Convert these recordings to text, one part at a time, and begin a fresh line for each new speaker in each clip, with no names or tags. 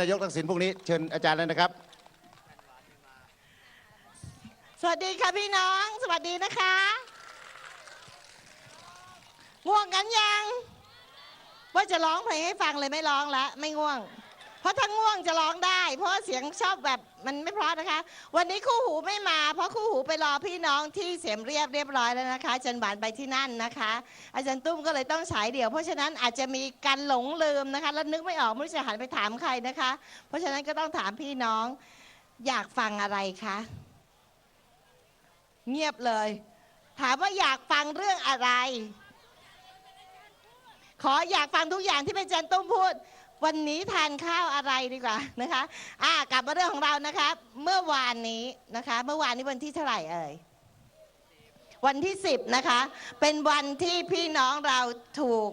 นายกทักษิณพรุ่งนี้เชิญอาจารย์เลยนะครับ
สวัสดีค่ะพี่น้อง สวัสดีนะคะง่วงกันยัง ว่าจะร้องเพลงให้ฟังเลยไม่ร้องละไม่ง่วง เพราะถ้าง่วงจะร้องได้ เพราะเสียงชอบแบบ มันไม่เพราะนะคะ วันนี้คู่หูไม่มาเพราะคู่หูไปรอพี่น้องที่เสียมเรียบเรียบร้อยแล้วนะคะอาจารย์หวานไปที่นั่นนะคะ อาจารย์ตุ้มก็เลยต้องฉายเดี่ยว เพราะฉะนั้นอาจจะมีการหลงลืมนะคะแล้วนึกไม่ออกไม่รู้จะหันไปถามใครนะคะ เพราะฉะนั้นก็ต้องถามพี่น้องอยากฟังอะไรคะเงียบเลย ถามว่าอยากฟังเรื่องอะไร ขออยากฟังทุกอย่างที่เป็นจันตุ้มพูด วันนี้ทานข้าวอะไรดีกว่านะคะอ่ากลับมาเรื่องของเรานะคะ เมื่อวานนี้นะคะ เมื่อวานนี้วันที่เท่าไหร่เอ่ยวันที่สิบนะคะ เป็นวันที่พี่น้องเราถูก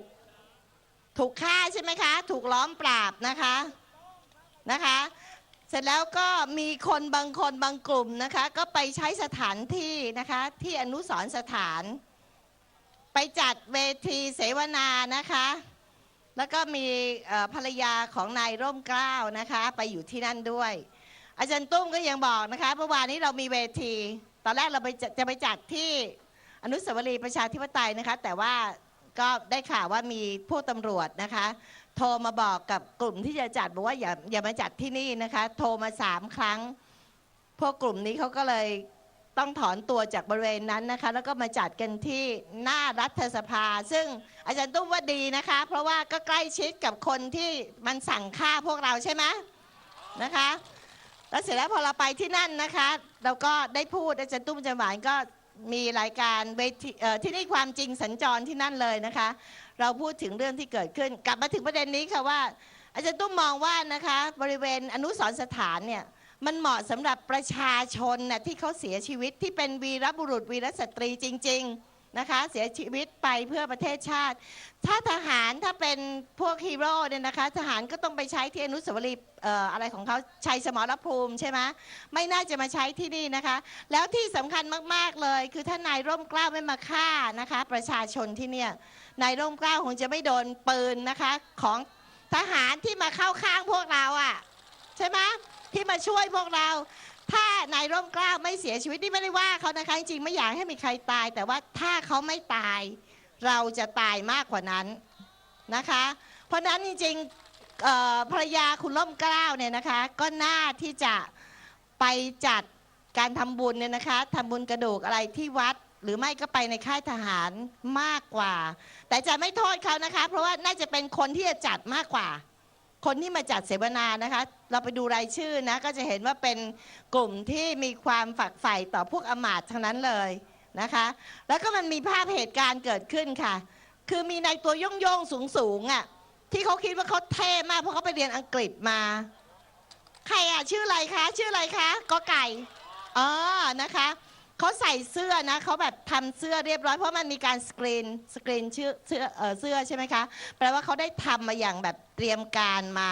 ถูกฆ่าใช่ไหมคะ ถูกล้อมปราบนะคะนะคะ เสร็จแล้วก็มีคนบางคนบางกลุ่มนะคะ ก็ไปใช้สถานที่นะคะ ที่อนุสรสถาน ไปจัดเวทีเสวนานะคะ แล้วก็มีภรรยาของนายร่มเกล้านะคะ ไปอยู่ที่นั่นด้วย อาจารย์ตุ้มก็ยังบอกนะคะเมื่อวานนี้เรามีเวที ตอนแรกเราไปจะจะไปจัดที่อนุสาวรีย์ประชาธิปไตยนะคะ แต่ว่าก็ได้ข่าวว่ามีผู้ตำรวจนะคะ โทรมาบอกกับกลุ่มที่จะจัดบอกว่าอย่าอย่ามาจัดที่นี่นะคะ โทรมาสามครั้ง พวกกลุ่มนี้เขาก็เลย ต้องถอนตัวจากบริเวณนั้นนะคะ แล้วก็มาจัดกันที่หน้ารัฐสภา ซึ่งอาจารย์ตุ้มว่าดีนะคะ เพราะว่าก็ใกล้ชิดกับคนที่มันสั่งฆ่าพวกเราใช่ไหมนะคะ แล้วเสร็จแล้วพอเราไปที่นั่นนะคะ เราก็ได้พูดอาจารย์ตุ้มอาจารย์หวานก็มีรายการเวที่ที่นี่ความจริงสัญจรที่นั่นเลยนะคะ เราพูดถึงเรื่องที่เกิดขึ้น กลับมาถึงประเด็นนี้ค่ะว่าอาจารย์ตุ้มมองว่านะคะ บริเวณอนุสรสถานเนี่ย มันเหมาะสำหรับประชาชนน่ะที่เขาเสียชีวิตที่เป็นวีรบุรุษวีรสตรีจริง ๆ นะคะ เสียชีวิตไปเพื่อประเทศชาติ ถ้าทหารถ้าเป็นพวกฮีโร่เนี่ยนะคะ ทหารก็ต้องไปใช้ที่อนุสาวรีย์เอ่ออะไรของเขาชัยสมรภูมิใช่ไหมไม่น่าจะมาใช้ที่นี่นะคะ แล้วที่สำคัญมากๆเลย คือถ้านายร่มเกล้าไม่มาฆ่านะคะ ประชาชนที่เนี่ยนายร่มเกล้าคงจะไม่โดนปืนนะคะของทหารที่มาเข้าข้างพวกเราอะ่ะใช่ไหม ที่มาช่วยพวกเรา ถ้านายร่มกล้าไม่เสียชีวิตนี่ไม่ได้ว่าเขานะคะจริงๆไม่อยากให้มีใครตาย แต่ว่าถ้าเขาไม่ตาย เราจะตายมากกว่านั้นนะคะ เพราะนั้นจริงๆภรรยาคุณร่มกล้าเนี่ยนะคะ ก็น่าที่จะไปจัดการทำบุญเนี่ยนะคะทำบุญกระดูกอะไรที่วัดหรือไม่ก็ไปในค่ายทหารมากกว่า แต่จะไม่โทษเขานะคะ เพราะว่าน่าจะเป็นคนที่จะจัดมากกว่า คนที่มาจัดเสวนานะคะ เราไปดูรายชื่อนะก็จะเห็นว่าเป็นกลุ่มที่มีความฝักใฝ่ต่อพวกอมาตทั้งนั้นเลยนะคะ แล้วก็มันมีภาพเหตุการณ์เกิดขึ้นค่ะ คือมีนายตัวย่งย่งสูงสูงอะที่เขาคิดว่าเขาเท่มากเพราะเขาไปเรียนอังกฤษมา ใครอะชื่ออะไรคะ ชื่ออะไรคะกอไก่อ๋อนะคะเขาใส่เสื้อนะเขาแบบทำเสื้อเรียบร้อยเพราะมันมีการสกรีนสกรีนชื่อเสื้อเออเสื้อใช่ไหมคะแปลว่าเขาได้ทำมาอย่างแบบเตรียมการมา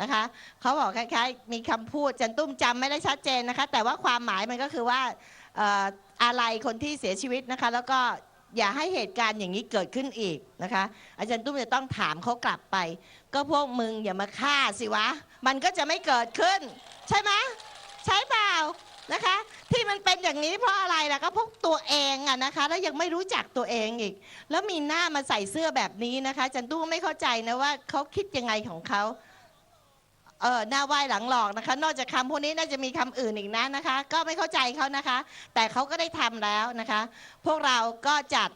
นะคะเขาบอกคล้ายๆมีคำพูดจันตุ้มจำไม่ได้ชัดเจนนะคะ แต่ว่าความหมายมันก็คือว่าอะไรคนที่เสียชีวิตนะคะ แล้วก็อย่าให้เหตุการณ์อย่างนี้เกิดขึ้นอีกนะคะ อาจารย์ตุ้มจะต้องถามเขากลับไป ก็พวกมึงอย่ามาฆ่าสิวะ มันก็จะไม่เกิดขึ้น ใช่ไหมใช่เปล่านะคะ ที่มันเป็นอย่างนี้เพราะอะไรล่ะก็พราะตัวเองอะนะคะ แล้วยังไม่รู้จักตัวเองอีก แล้วมีหน้ามาใส่เสื้อแบบนี้นะคะจันตุ้มไม่เข้าใจนะว่าเขาคิดยังไงของเขา เออหน้าไหว้หลังหลอกนะคะ นอกจากคำพวกนี้น่าจะมีคำอื่นอีกนะนะคะ ก็ไม่เข้าใจเขานะคะ แต่เขาก็ได้ทำแล้วนะคะ พวกเราก็จัด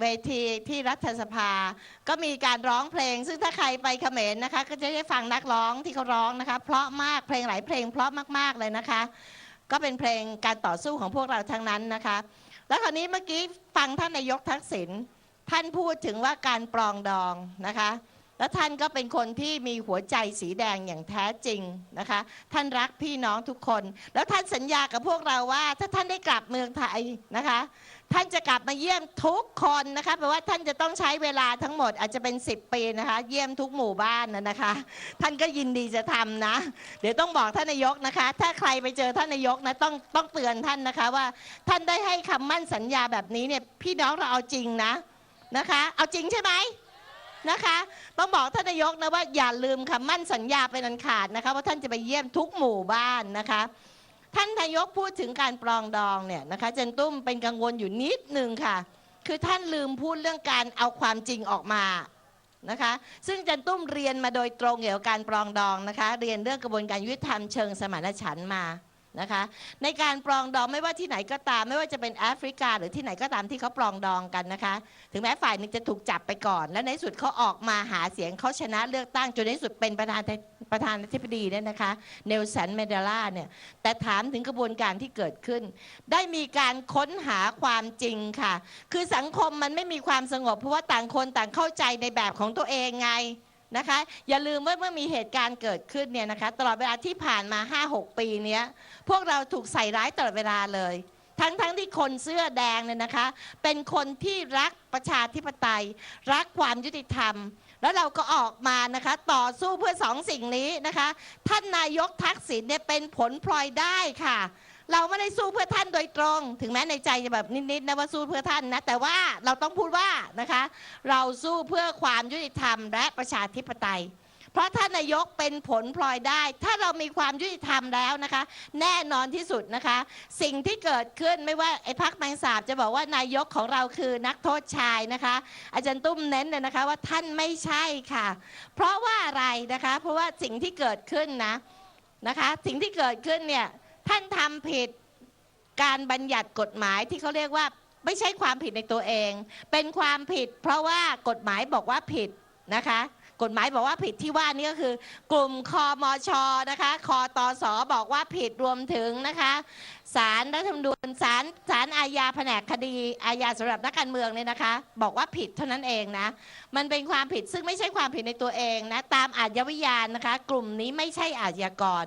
เวทีที่รัฐสภา ก็มีการร้องเพลง ซึ่งถ้าใครไปเขมรนะคะ ก็จะได้ฟังนักร้องที่เขาร้องนะคะ เพราะมากเพลงหลายเพลงเพราะมากๆเลยนะคะ ก็เป็นเพลงการต่อสู้ของพวกเราทั้งนั้นนะคะ แล้วคราวนี้เมื่อกี้ฟังท่านนายกทักษิณท่านพูดถึงว่าการปรองดองนะคะ แล้วท่านก็เป็นคนที่มีหัวใจสีแดงอย่างแท้จริงนะคะ ท่านรักพี่น้องทุกคน แล้วท่านสัญญากับพวกเราว่า ถ้าท่านได้กลับเมืองไทยนะคะ ท่านจะกลับมาเยี่ยมทุกคนนะคะแปลว่าท่านจะต้องใช้เวลาทั้งหมดอาจจะเป็น 10 ปีนะคะ เยี่ยมทุกหมู่บ้านนะนะคะ ท่านก็ยินดีจะทำนะ เดี๋ยวต้องบอกท่านนายกนะคะ ถ้าใครไปเจอท่านนายกนะต้องต้องเตือนท่านนะคะว่า ท่านได้ให้คำมั่นสัญญาแบบนี้เนี่ยพี่น้องเราเอาจริงนะนะคะ เอาจริงใช่ไหม นะคะ ต้องบอกท่านนายกนะว่าอย่าลืมคำมั่นสัญญาเป็นอันขาดนะคะว่าท่านจะไปเยี่ยมทุกหมู่บ้านนะคะ ท่านนายกพูดถึงการปรองดองเนี่ยนะคะเจนตุ้มเป็นกังวลอยู่นิดนึงค่ะ คือท่านลืมพูดเรื่องการเอาความจริงออกมานะคะซึ่งเจนตุ้มเรียนมาโดยตรงเกี่ยวกับการปรองดองนะคะ เรียนเรื่องกระบวนการยุติธรรมเชิงสมานฉันท์มา นะคะในการปรองดองไม่ว่าที่ไหนก็ตาม ไม่ว่าจะเป็นแอฟริกา หรือที่ไหนก็ตามที่เขาปรองดองกันนะคะ ถึงแม้ฝ่ายหนึงจะถูกจับไปก่อน และในสุดเขาออกมาหาเสียงเขาชนะเลือกตั้งจนในสุดเป็นประธานประธานาธิบดีเนี่ยนะคะเนลสันเมเดลาเนี่ยแต่ถามถึงกระบวนการที่เกิดขึ้น ได้มีการค้นหาความจริงค่ะ คือสังคมมันไม่มีความสงบ เพราะว่าต่างคนต่างเข้าใจในแบบของตัวเองไง นะคะ อย่าลืมว่าเมื่อมีเหตุการณ์เกิดขึ้นเนี่ยนะคะ ตลอดเวลาที่ผ่านมา 5-6 ปีเนี้ย พวกเราถูกใส่ร้ายตลอดเวลาเลย ทั้งทั้งที่คนเสื้อแดงเนี่ยนะคะ เป็นคนที่รักประชาธิปไตย รักความยุติธรรม แล้วเราก็ออกมานะคะ ต่อสู้เพื่อสองสิ่งนี้นะคะ ท่านนายกทักษิณเนี่ยเป็นผลพลอยได้ค่ะ เราไม่ได้สู้เพื่อท่านโดยตรง ถึงแม้ในใจจะแบบนิดๆนะว่าสู้เพื่อท่านนะแต่ว่าเราต้องพูดว่านะคะ เราสู้เพื่อความยุติธรรม และประชาธิปไตย เพราะท่านนายกเป็นผลพลอยได้ ถ้าเรามีความยุติธรรมแล้วนะคะ แน่นอนที่สุดนะคะ สิ่งที่เกิดขึ้นไม่ว่าไอ้พักแมงสาบจะบอกว่านายกของเราคือนักโทษชายนะคะ อาจารย์ตุ้มเน้นเลยนะคะว่าท่านไม่ใช่ค่ะ เพราะว่าอะไรนะคะ เพราะว่าสิ่งที่เกิดขึ้นนะนะคะ สิ่งที่เกิดขึ้นเนี่ย ท่านทำผิดการบัญญัติกฎหมายที่เขาเรียกว่าไม่ใช่ความผิดในตัวเอง เป็นความผิด เพราะว่ากฎหมายบอกว่าผิดนะคะ กฎหมายบอกว่าผิดที่ว่านี่ก็คือ กลุ่มคอมชนะคะคอตอสอบอกว่าผิดรวมถึงนะคะศาลรัฐธรรมนูญศาลศาลอาญาแผนกคดีอาญาสำหรับนักการเมืองเนี่ยนะคะ บอกว่าผิดเท่านั้นเองนะมันเป็นความผิดซึ่งไม่ใช่ความผิดในตัวเองนะตามอาญาวิทยานะคะ กลุ่มนี้ไม่ใช่อาญากร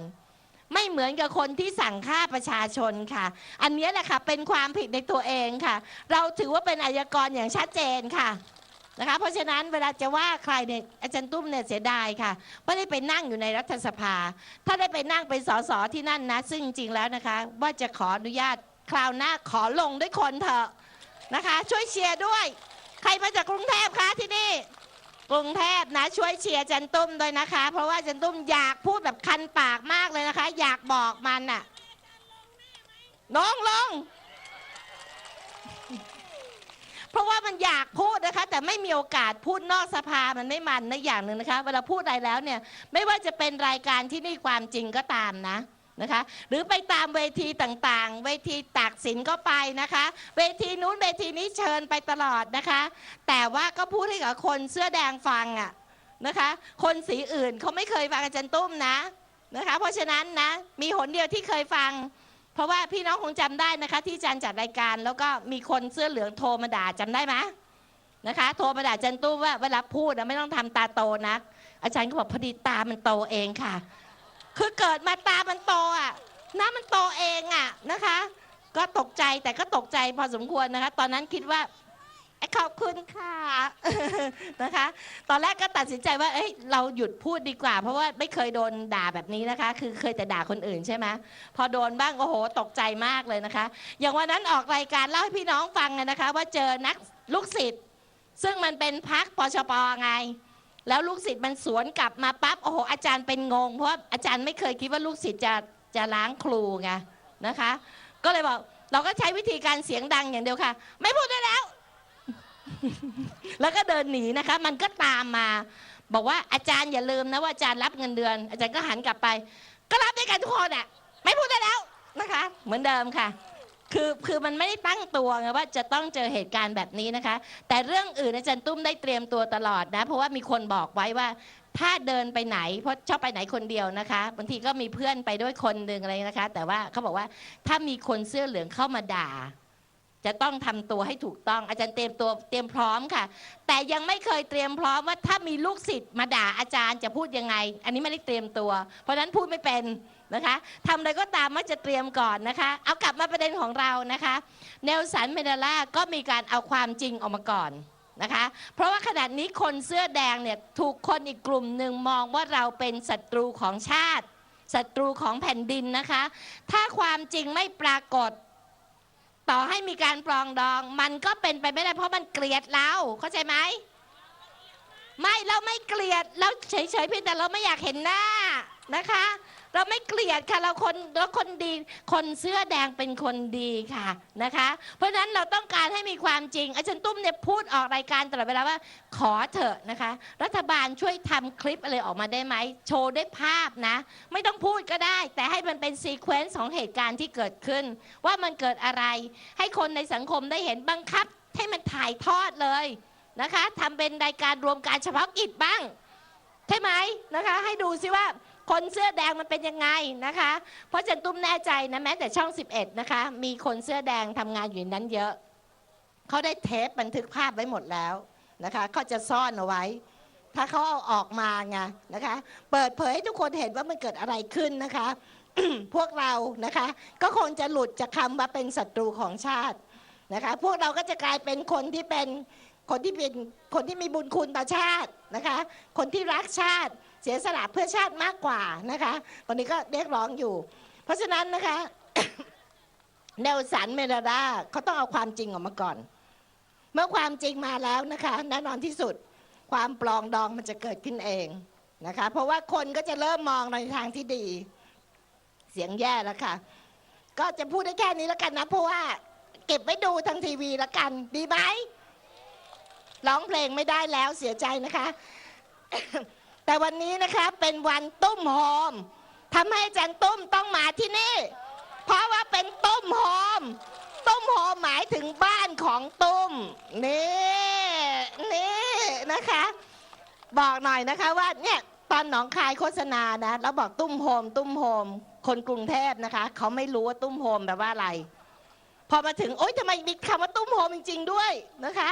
ไม่เหมือนกับคนที่สั่งฆ่าประชาชนค่ะ อันนี้แหละค่ะเป็นความผิดในตัวเองค่ะ เราถือว่าเป็นอาชญากรอย่างชัดเจนค่ะนะคะเพราะฉะนั้นเวลาจะว่าใครเนี่ยอาจารย์ตุ้มเนี่ยเสียดายค่ะไม่ได้ไปนั่งอยู่ในรัฐสภา ถ้าได้ไปนั่งเป็นสสที่นั่นนะ ซึ่งจริงๆแล้วนะคะ ว่าจะขออนุญาตคราวหน้าขอลงด้วยคนเถอะนะคะ ช่วยเชียร์ด้วย ใครมาจากกรุงเทพคะที่นี่ กรุงเทพนะ ช่วยเชียร์จันตุ้มด้วยนะคะ เพราะว่าจันตุ้มอยากพูดแบบคันปากมากเลยนะคะ อยากบอกมันน่ะลงลง เพราะว่ามันอยากพูดนะคะ แต่ไม่มีโอกาสพูดนอกสภามันไม่มันนะอย่างหนึ่งนะคะ เวลาพูดอะไรแล้วเนี่ย ไม่ว่าจะเป็นรายการที่นี่ความจริงก็ตามนะ นะคะหรือไปตามเวทีต่างๆ เวทีตากสินก็ไปนะคะ เวทีนู้นเวทีนี้เชิญไปตลอดนะคะ แต่ว่าก็พูดให้กับคนเสื้อแดงฟังอะนะคะ คนสีอื่นเขาไม่เคยฟังอาจารย์ตุ้มนะนะคะ เพราะฉะนั้นนะมีหนเดียวที่เคยฟัง เพราะว่าพี่น้องคงจำได้นะคะ ที่อาจารย์จัดรายการ แล้วก็มีคนเสื้อเหลืองโทรมาด่าจำได้ไหมนะคะโทรมาด่าอาจารย์ตุ้มว่าเวลาพูดนะไม่ต้องทำตาโตนะอาจารย์ก็บอกพอดีตามันโตเองค่ะ คือเกิดมาตามันโตอะน้ามันโตเองอะนะคะ ก็ตกใจแต่ก็ตกใจพอสมควรนะคะ ตอนนั้นคิดว่าขอบคุณค่ะนะคะ ตอนแรกก็ตัดสินใจว่าเอ้ยเราหยุดพูดดีกว่า เพราะว่าไม่เคยโดนด่าแบบนี้นะคะ คือเคยแต่ด่าคนอื่นใช่ไหมพอโดนบ้างโอ้โห ตกใจมากเลยนะคะ อย่างวันนั้นออกรายการเล่าให้พี่น้องฟังนะคะ ว่าเจอนักลูกศิษย์ซึ่งมันเป็นพักปชปไง แล้วลูกศิษย์มันสวนกลับมาปั๊บโอ้โหอาจารย์เป็นงง เพราะอาจารย์ไม่เคยคิดว่าลูกศิษย์จะจะล้างครูไงนะคะ ก็เลยบอกเราก็ใช้วิธีการเสียงดังอย่างเดียวค่ะ ไม่พูดได้แล้ว แล้วก็เดินหนีนะคะ มันก็ตามมา บอกว่าอาจารย์อย่าลืมนะว่าอาจารย์รับเงินเดือน อาจารย์ก็หันกลับไป ก็รับด้วยกันทุกคนอะไม่พูดได้แล้วนะคะ เหมือนเดิมค่ะ คือคือมันไม่ได้ตั้งตัวไงว่าจะต้องเจอเหตุการณ์แบบนี้นะคะ แต่เรื่องอื่นอาจารย์ตุ้มได้เตรียมตัวตลอดนะ เพราะว่ามีคนบอกไว้ว่า ถ้าเดินไปไหนเพราะชอบไปไหนคนเดียวนะคะบางทีก็มีเพื่อนไปด้วยคนหนึ่งอะไรนะคะ แต่ว่าเขาบอกว่าถ้ามีคนเสื้อเหลืองเข้ามาด่า จะต้องทำตัวให้ถูกต้อง อาจารย์เตรียมตัวเตรียมพร้อมค่ะ แต่ยังไม่เคยเตรียมพร้อมว่าถ้ามีลูกศิษย์มาด่าอาจารย์จะพูดยังไง อันนี้ไม่ได้เตรียมตัว เพราะฉะนั้นพูดไม่เป็นนะคะทำอะไรก็ตามมักจะเตรียมก่อนนะคะ เอากลับมาประเด็นของเรานะคะเนลสันเมเดล่าก็มีการเอาความจริงออกมาก่อนนะคะ เพราะว่าขณะนี้คนเสื้อแดงเนี่ยถูกคนอีกกลุ่มหนึ่งมองว่าเราเป็นศัตรูของชาติศัตรูของแผ่นดินนะคะ ถ้าความจริงไม่ปรากฏ ต่อให้มีการปรองดอง มันก็เป็นไปไม่ได้เพราะมันเกลียดเราเข้าใจไหมไม่เราไม่เกลียดเราเฉยๆเพียงแต่เราไม่อยากเห็นหน้านะคะ เราไม่เกลียดค่ะเราคนเราคนดี คนเสื้อแดงเป็นคนดีค่ะนะคะ เพราะฉะนั้นเราต้องการให้มีความจริงอาจารย์ตุ้มเนี่ยพูดออกรายการตลอดเวลาว่าขอเถอะนะคะ รัฐบาลช่วยทำคลิปอะไรออกมาได้ไหมโชว์ด้วยภาพนะ ไม่ต้องพูดก็ได้ แต่ให้มันเป็นซีเควนซ์ของเหตุการณ์ที่เกิดขึ้น ว่ามันเกิดอะไร ให้คนในสังคมได้เห็นบังคับ ให้มันถ่ายทอดเลยนะคะทำเป็นรายการรวมการเฉพาะกิจบ้างใช่ไหมนะคะ ให้ดูซิว่า คนเสื้อแดงมันเป็นยังไงนะคะ เพราะจันตุ้มแน่ใจนะแม้แต่ช่อง 11 นะคะ มีคนเสื้อแดงทำงานอยู่นนั้นเยอะ เขาได้เทปบันทึกภาพไว้หมดแล้วนะคะเขาจะซ่อนเอาไว้ ถ้าเขาเอาออกมาไงนะคะ เปิดเผยให้ทุกคนเห็นว่ามันเกิดอะไรขึ้นนะคะ พวกเรานะคะ ก็คงจะหลุดจากคำว่าเป็นศัตรูของชาตินะคะ พวกเราก็จะกลายเป็นคนที่เป็นคนที่เป็นคนที่มีบุญคุณต่อชาตินะคะ คนที่รักชาติ เสียสละเพื่อชาติมากกว่านะคะวันนี้ก็เรียกร้องอยู่ เพราะฉะนั้นนะคะเนลสันเมลดาเขาต้องเอาความจริงออกมาก่อน เมื่อความจริงมาแล้วนะคะแน่นอนที่สุดความปลองดองมันจะเกิดขึ้นเองนะคะเพราะว่าคนก็จะเริ่มมองในทางที่ดี เสียงแย่แล้วค่ะ ก็จะพูดได้แค่นี้แล้วกันนะ เพราะว่าเก็บไว้ดูทางทีวีแล้วกัน ดีไหมร้องเพลงไม่ได้แล้วเสียใจนะคะ แต่วันนี้นะคะเป็นวันตุ้มโฮมทำให้อาจารย์ตุ้มต้องมาที่นี่ เพราะว่าเป็นตุ้มโฮมตุ้มโฮมหมายถึงบ้านของตุ้มนี่นี่นะคะ บอกหน่อยนะคะว่าเนี่ยตอนหนองคายโฆษณานะแล้วบอกตุ้มโฮมตุ้มโฮมคนกรุงเทพนะคะ เขาไม่รู้ว่าตุ้มโฮมแปลว่าอะไร พอมาถึงโอ๊ยทำไมมีคำว่าตุ้มโฮมจริง ๆ ด้วยนะคะ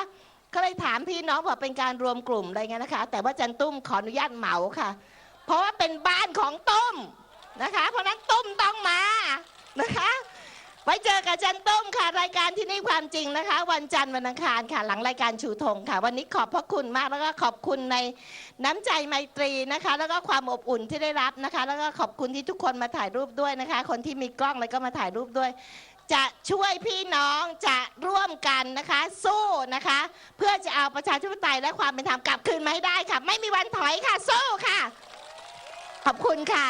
ก็เลยถามพี่น้องบอกเป็นการรวมกลุ่มอะไรเงี้ยนะคะ แต่ว่าจันตุ้มขออนุญาตเหมาค่ะ เพราะว่าเป็นบ้านของตุ้มนะคะ เพราะฉะนั้นตุ้มต้องมานะคะไว้เจอกับจันตุ้มค่ะรายการที่นี่ความจริงนะคะ วันจันทร์วันอังคารค่ะ หลังรายการชูธงค่ะ วันนี้ขอบพระคุณมากแล้วก็ขอบคุณในน้ำใจไมตรีนะคะ แล้วก็ความอบอุ่นที่ได้รับนะคะ แล้วก็ขอบคุณที่ทุกคนมาถ่ายรูปด้วยนะคะ คนที่มีกล้องแล้วก็มาถ่ายรูปด้วย จะช่วยพี่น้องจะร่วมกันนะคะ สู้นะคะ เพื่อจะเอาประชาธิปไตยและความเป็นธรรมกลับคืนมาให้ได้ค่ะ ไม่มีวันถอยค่ะ สู้ค่ะ ขอบคุณค่ะ